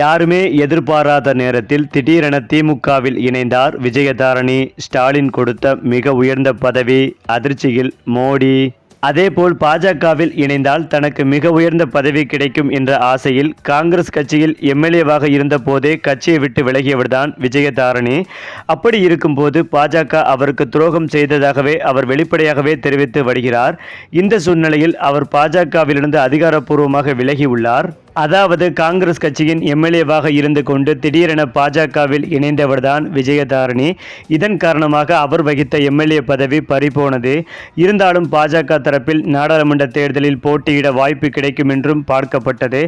யாருமே எதிர்பாராத நேரத்தில் திடீரென திமுகவில் இணைந்தார் விஜயதாரணி. ஸ்டாலின் கொடுத்த மிக உயர்ந்த பதவி அதிர்ச்சியில் மோடி. அதேபோல் பாஜகவில் இணைந்தால் தனக்கு மிக உயர்ந்த பதவி கிடைக்கும் என்ற ஆசையில் காங்கிரஸ் கட்சியில் எம்எல்ஏவாக இருந்தபோதே கட்சியை விட்டு விலகியவர்தான் விஜயதாரணி. அப்படி இருக்கும்போது பாஜக அவருக்கு துரோகம் செய்ததாகவே அவர் வெளிப்படையாகவே தெரிவித்து வருகிறார். இந்த சூழ்நிலையில் அவர் பாஜகவிலிருந்து அதிகாரப்பூர்வமாக விலகியுள்ளார் அதாவது காங்கிரஸ் கட்சியின் எம்எல்ஏவாக இருந்து கொண்டு திடீரென பாஜகவில் இணைந்தவர்தான் விஜயதாரணி. இதன் காரணமாக அவர் வகித்த எம்எல்ஏ பதவி பறிபோனது. இருந்தாலும் பாஜக தரப்பில் நாடாளுமன்ற தேர்தலில் போட்டியிட வாய்ப்பு கிடைக்கும் என்றும் பார்க்கப்பட்டது.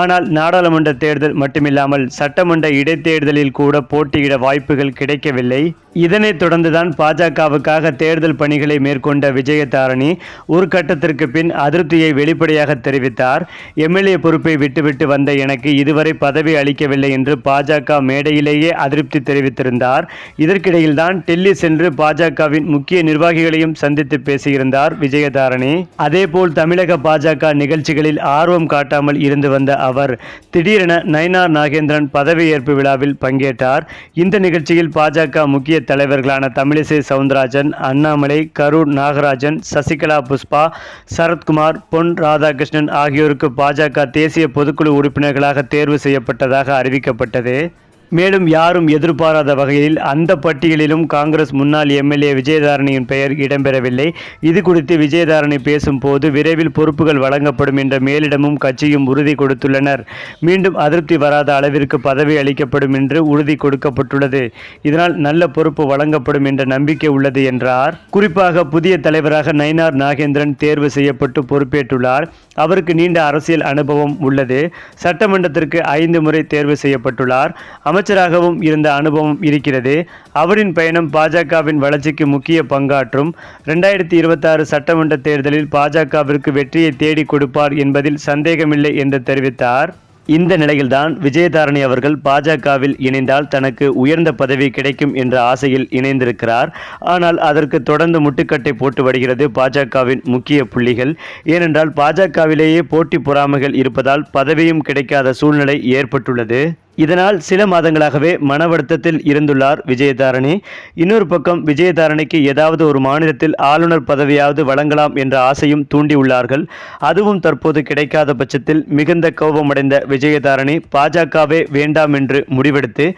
ஆனால் நாடாளுமன்ற தேர்தல் மட்டுமில்லாமல் சட்டமன்ற இடைத்தேர்தலில் கூட போட்டியிட வாய்ப்புகள் கிடைக்கவில்லை. இதனைத் தொடர்ந்துதான் பாஜகவுக்காக தேர்தல் பணிகளை மேற்கொண்ட விஜயதாரணி ஒரு கட்டத்திற்கு பின் அதிருப்தியை வெளிப்படையாக தெரிவித்தார். எம்எல்ஏ பொறுப்பை விட்டு விட்டுவிட்டு வந்த எனக்கு இதுவரை பதவி அளிக்கவில்லை என்று பாஜக மேடையிலேயே அதிருப்தி தெரிவித்திருந்தார். இதற்கிடையில்தான் டெல்லி சென்று பாஜகவின் முக்கிய நிர்வாகிகளையும் சந்தித்து பேசியிருந்தார் விஜயதாரணி. அதேபோல் தமிழக பாஜக நிகழ்ச்சிகளில் ஆர்வம் காட்டாமல் இருந்து வந்த அவர் திடீரென நயினார் நாகேந்திரன் பதவியேற்பு விழாவில் பங்கேற்றார். இந்த நிகழ்ச்சியில் பாஜக முக்கிய தலைவர்களான தமிழிசை சவுந்தரராஜன் அண்ணாமலை கரூர் நாகராஜன் சசிகலா புஷ்பா சரத்குமார் பொன் ராதாகிருஷ்ணன் ஆகியோருக்கு பாஜக தேசிய பொது பொதுக்குழு உறுப்பினர்களாக தேர்வு செய்யப்பட்டதாக அறிவிக்கப்பட்டது. மேலும் யாரும் எதிர்பாராத வகையில் அந்த பட்டியலிலும் காங்கிரஸ் முன்னாள் எம்எல்ஏ விஜயதாரணியின் பெயர் இடம்பெறவில்லை. இது குறித்து விஜயதாரணி பேசும்போது விரைவில் பொறுப்புகள் வழங்கப்படும் என்ற மேலிடமும் கட்சியும் உறுதி கொடுத்துள்ளனர். மீண்டும் அதிருப்தி வராத அளவிற்கு பதவி அளிக்கப்படும் என்று உறுதி கொடுக்கப்பட்டுள்ளது. இதனால் நல்ல பொறுப்பு வழங்கப்படும் என்ற நம்பிக்கை உள்ளது என்றார். குறிப்பாக புதிய தலைவராக நயினார் நாகேந்திரன் தேர்வு செய்யப்பட்டு பொறுப்பேற்றுள்ளார். அவருக்கு நீண்ட அரசியல் அனுபவம் உள்ளது. சட்டமன்றத்திற்கு ஐந்து முறை தேர்வு செய்யப்பட்டுள்ளார். அமைச்சராகவும் இருந்த அனுபவம் இருக்கிறது. அவரின் பயணம் பாஜகவின் வளர்ச்சிக்கு முக்கிய பங்காற்றும். ரெண்டாயிரத்தி இருபத்தாறு சட்டமன்ற தேர்தலில் பாஜகவிற்கு வெற்றியை தேடி கொடுப்பார் என்பதில் சந்தேகமில்லை என்று தெரிவித்தார். இந்த நிலையில்தான் விஜயதாரணி அவர்கள் பாஜகவில் இணைந்தால் தனக்கு உயர்ந்த பதவி கிடைக்கும் என்ற ஆசையில் இணைந்திருக்கிறார். ஆனால் அதற்கு தொடர்ந்து முட்டுக்கட்டை போட்டு வருகிறது பாஜகவின் முக்கிய புள்ளிகள். ஏனென்றால் பாஜகவிலேயே போட்டி பொறாமைகள் இருப்பதால் பதவியும் கிடைக்காத சூழ்நிலை ஏற்பட்டுள்ளது. இதனால் சில மாதங்களாகவே மன வருத்தத்தில் இருந்துள்ளார் விஜயதாரணி. இன்னொரு பக்கம் விஜயதாரணிக்கு ஏதாவது ஒரு மாநிலத்தில் ஆளுநர் பதவியாவது வழங்கலாம் என்ற ஆசையும் தூண்டியுள்ளார்கள். அதுவும் தற்போது கிடைக்காத பட்சத்தில் மிகுந்த கோபமடைந்த விஜயதாரணி பாஜகவே வேண்டாம் என்று முடிவெடுத்து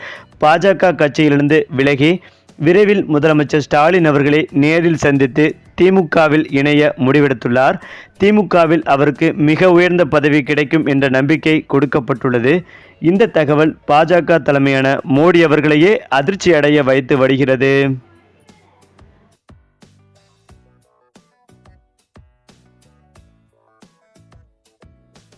பாஜக கட்சியிலிருந்து விலகி விரைவில் முதலமைச்சர் ஸ்டாலின் அவர்களை நேரில் சந்தித்து திமுகவில் இணைய முடிவெடுத்துள்ளார். திமுகவில் அவருக்கு மிக உயர்ந்த பதவி கிடைக்கும் என்ற நம்பிக்கை கொடுக்கப்பட்டுள்ளது. இந்த தகவல் பாஜக தலைமையான மோடி அவர்களையே அதிர்ச்சி அடைய வைத்து வருகிறது.